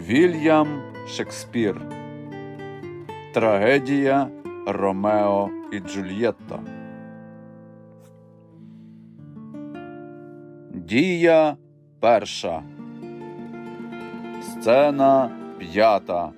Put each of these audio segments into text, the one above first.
Вільям Шекспір. Трагедія Ромео і Джульєтта. Дія перша. Сцена п'ята.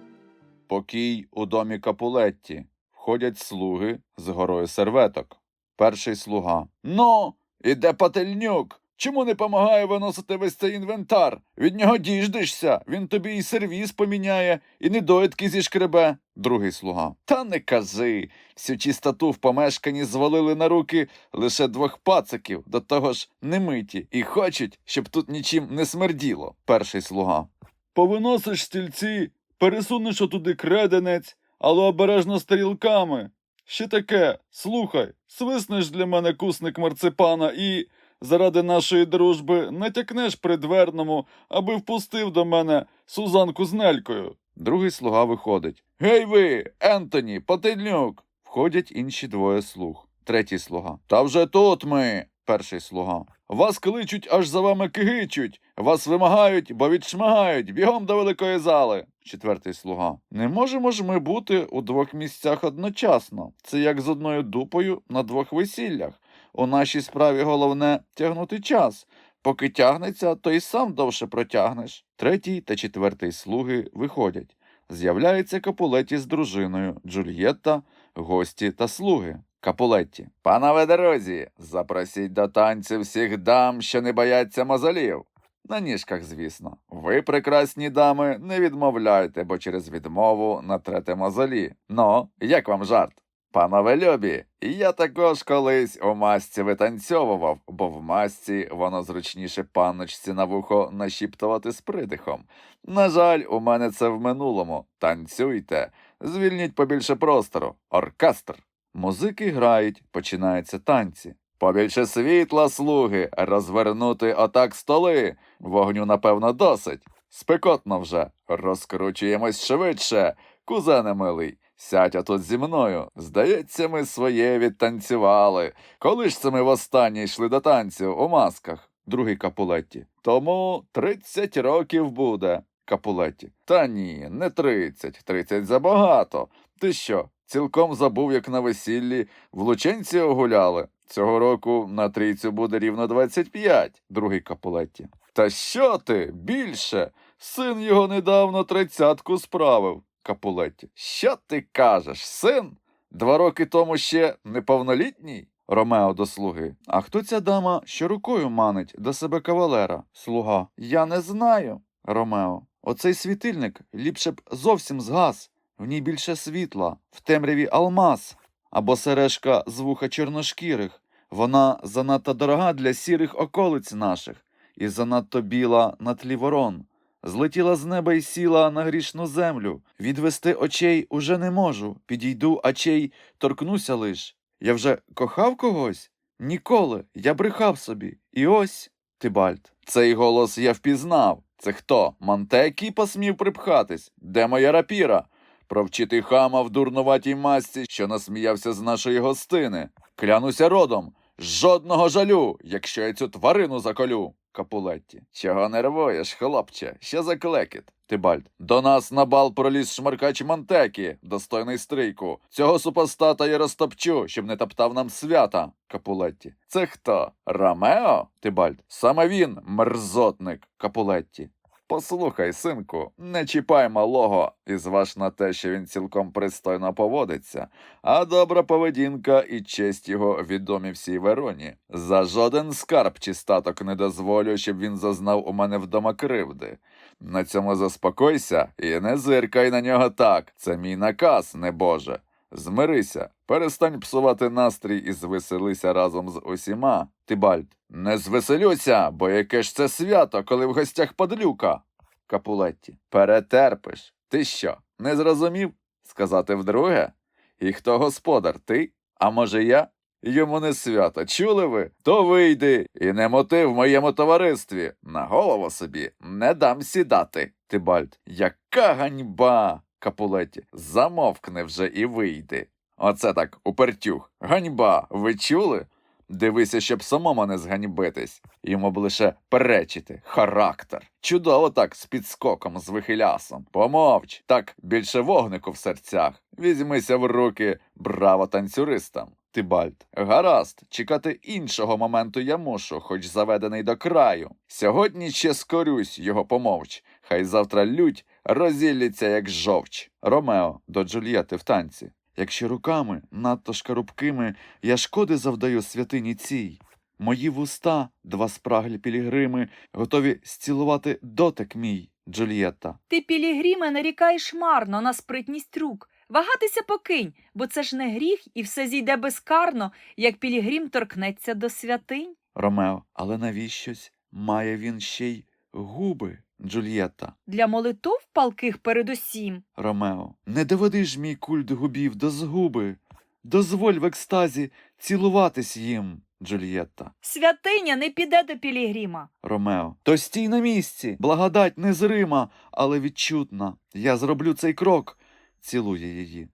Покій у домі Капулетті. Входять слуги з горою серветок. Перший слуга. Ну, іде пательнюк. Чому не помагає виносити весь цей інвентар? Від нього діждешся, він тобі і сервіз поміняє, і недоїдки зішкребе. Другий слуга. Та не кажи. Всю чистоту в помешканні звалили на руки лише двох пациків, до того ж немиті, і хочуть, щоб тут нічим не смерділо. Перший слуга. Повиносиш стільці, пересунеш отуди креденець, але обережно з тарілками. Ще таке, слухай, свиснеш для мене кусник марципана і, заради нашої дружби, натякнеш придверному, аби впустив до мене Сузанку з Нелькою. Другий слуга виходить. Гей ви, Ентоні, Потильнюк. Входять інші двоє слуг. Третій слуга. Та вже тут ми. Перший слуга. Вас кличуть, аж за вами кигичуть. Вас вимагають, бо відшмагають. Бігом до великої зали. Четвертий слуга. Не можемо ж ми бути у двох місцях одночасно. Це як з одною дупою на двох весіллях. У нашій справі головне тягнути час. Поки тягнеться, то й сам довше протягнеш. Третій та четвертий слуги виходять. З'являється Капулетті з дружиною, Джульєтта, гості та слуги. Капулетті. Панове дорозі, запросіть до танцю всіх дам, що не бояться мозолів. На ніжках, звісно. Ви, прекрасні дами, не відмовляйте, бо через відмову натрете мозолі. Ну, як вам жарт? Панове любі, я також колись у масці витанцьовував, бо в масці воно зручніше панночці на вухо нашіптувати з придихом. На жаль, у мене це в минулому. Танцюйте, звільніть побільше простору. Оркестр. Музики грають, починаються танці. Побільше світла, слуги, розвернути отак столи. Вогню, напевно, досить. Спекотно вже. Розкручуємось швидше. Кузене милий, сядь отут зі мною. Здається, ми своє відтанцювали. Коли ж це ми востаннє йшли до танцю у масках? Другий Капулетті. Тому тридцять років буде. Капулетті. Та ні, не тридцять. Тридцять забагато. Ти що, цілком забув, як на весіллі в Лученці огуляли? Цього року на трійцю буде рівно 25, другий Капулетті. Та що ти? Більше? Син його недавно тридцятку справив. Капулетті. Що ти кажеш, син? Два роки тому ще неповнолітній? Ромео до слуги. А хто ця дама, що рукою манить до себе кавалера? Слуга. Я не знаю. Ромео. Оцей світильник ліпше б зовсім згас. В ній більше світла, в темряві алмаз. Або сережка з вуха чорношкірих. Вона занадто дорога для сірих околиць наших, і занадто біла на тлі ворон. Злетіла з неба й сіла на грішну землю. Відвести очей уже не можу. Підійду, очей торкнуся лиш. Я вже кохав когось? Ніколи. Я брехав собі. І ось. Тибальт. Цей голос я впізнав. Це хто? Монтекі посмів припхатись? Де моя рапіра? Провчити хама в дурнуватій масці, що насміявся з нашої гостини. Клянуся родом. Жодного жалю, якщо я цю тварину заколю. Капулетті. Чого нервуєш, хлопче? Ще за клекіт? Тибальд. До нас на бал проліз шмаркач Монтекі, достойний стрийку. Цього супостата я розтопчу, щоб не топтав нам свята. Капулетті. Це хто? Ромео? Тибальд. Саме він, мерзотник. Капулетті. Послухай, синку, не чіпай малого і зваж на те, що він цілком пристойно поводиться, а добра поведінка і честь його відомі всій Вероні. За жоден скарб чи статок не дозволю, щоб він зазнав у мене вдома кривди. На цьому заспокойся і не зиркай на нього так. Це мій наказ, небоже. Змирися, перестань псувати настрій і звеселися разом з усіма. Тибальд. Не звеселюся, бо яке ж це свято, коли в гостях подлюка. Капулетті. Перетерпиш. Ти що, не зрозумів? Сказати вдруге? І хто господар? Ти? А може я? Йому не свято. Чули ви? То вийди і не моти в моєму товаристві. На голову собі не дам сідати. Тибальд. Яка ганьба. Капулеті. Замовкни вже і вийди. Оце так, упертюх. Ганьба, ви чули? Дивися, щоб самому не зганьбитись. Йому б лише перечити. Характер. Чудово так, з підскоком, з вихилясом. Помовч, так більше вогнику в серцях. Візьмися в руки, браво танцюристам. Тибальд, гаразд, чекати іншого моменту я мушу, хоч заведений до краю. Сьогодні ще скорюсь його помовч, хай завтра лють розілляться, як жовч. Ромео до Джульєти в танці. Якщо руками, надто шкарубкими, я шкоди завдаю святині цій. Мої вуста, два спраглі пілігрими, готові зцілувати дотик мій, Джульєтта. Ти, Пілігриме, нарікаєш марно на спритність рук. Вагатися покинь, бо це ж не гріх, і все зійде безкарно, як Пілігрим торкнеться до святинь. Ромео, але навіщось має він ще й губи, Джульєтта. Для молитов палких передусім. Ромео, не доведи ж мій культ губів до згуби. Дозволь в екстазі цілуватись їм, Джульєтта. Святиня не піде до Пілігрима. Ромео. То стій на місці. Благодать незрима, але відчутна. Я зроблю цей крок. Цілує її.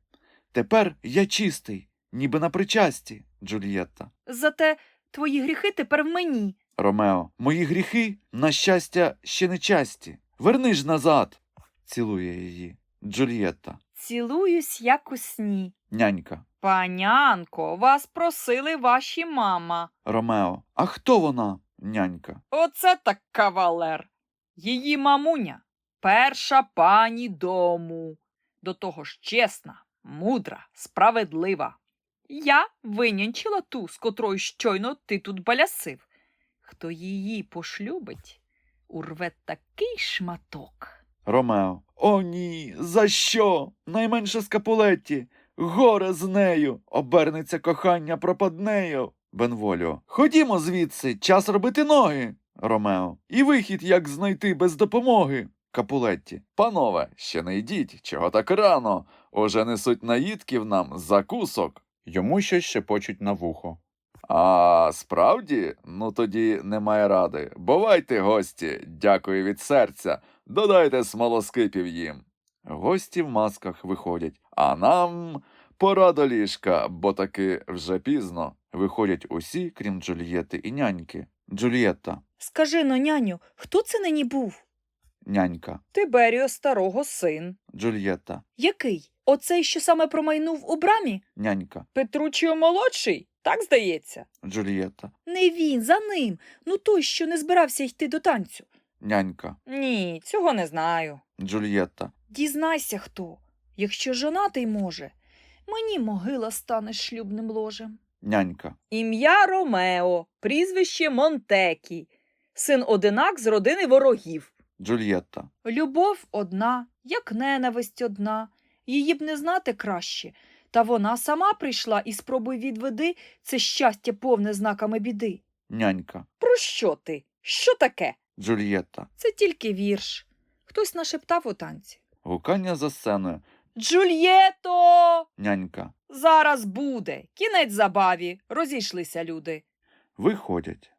Тепер я чистий, ніби на причасті, Джульєтта. Зате твої гріхи тепер в мені. Ромео. Мої гріхи, на щастя, ще не часті. Верни ж назад. Цілує її. Джульєтта. Цілуюсь, як у сні. Нянька. Панянко, вас просили ваші мама. Ромео. А хто вона? Нянька. Оце так кавалер. Її мамуня, перша пані дому. До того ж чесна, мудра, справедлива. Я винянчила ту, з котрою щойно ти тут балясив. Хто її пошлюбить, урве такий шматок. Ромео. О, ні, за що? Найменше скапулетті. Горе з нею. Обернеться кохання пропаднею. Бенволіо. Ходімо звідси, час робити ноги. Ромео. І вихід як знайти без допомоги. Капулетті. Панове, ще не йдіть, чого так рано. Уже несуть наїдків нам закусок. Йому щось шепочуть на вухо. А справді? Ну тоді немає ради. Бувайте, гості, дякую від серця. Додайте смолоскипів їм. Гості в масках виходять, а нам пора до ліжка, бо таки вже пізно. Виходять усі, крім Джульєти і няньки. Джульєтта, Скажи но, няню, хто це нині був? нянька, Тиберіо старого син. Джульєтта, Який? Оцей, що саме промайнув у брамі? нянька, Петручіо молодший, так здається. Джульєтта, Не він, за ним. Ну той, що не збирався йти до танцю. нянька, Ні, цього не знаю. Джульєтта, Дізнайся хто. Якщо жонатий може, мені могила стане шлюбним ложем. нянька, Ім'я Ромео, прізвище Монтекі, син одинак з родини ворогів. Джульєтта, Любов одна, як ненависть одна. Її б не знати краще. Та вона сама прийшла і спробуй відведи це щастя повне знаками біди. нянька, Про що ти? Що таке? Джульєтта. Це тільки вірш. Хтось нашептав у танці. Гукання за сценою. Джульєто! Нянька. Зараз буде. Кінець забаві. Розійшлися люди. Виходять.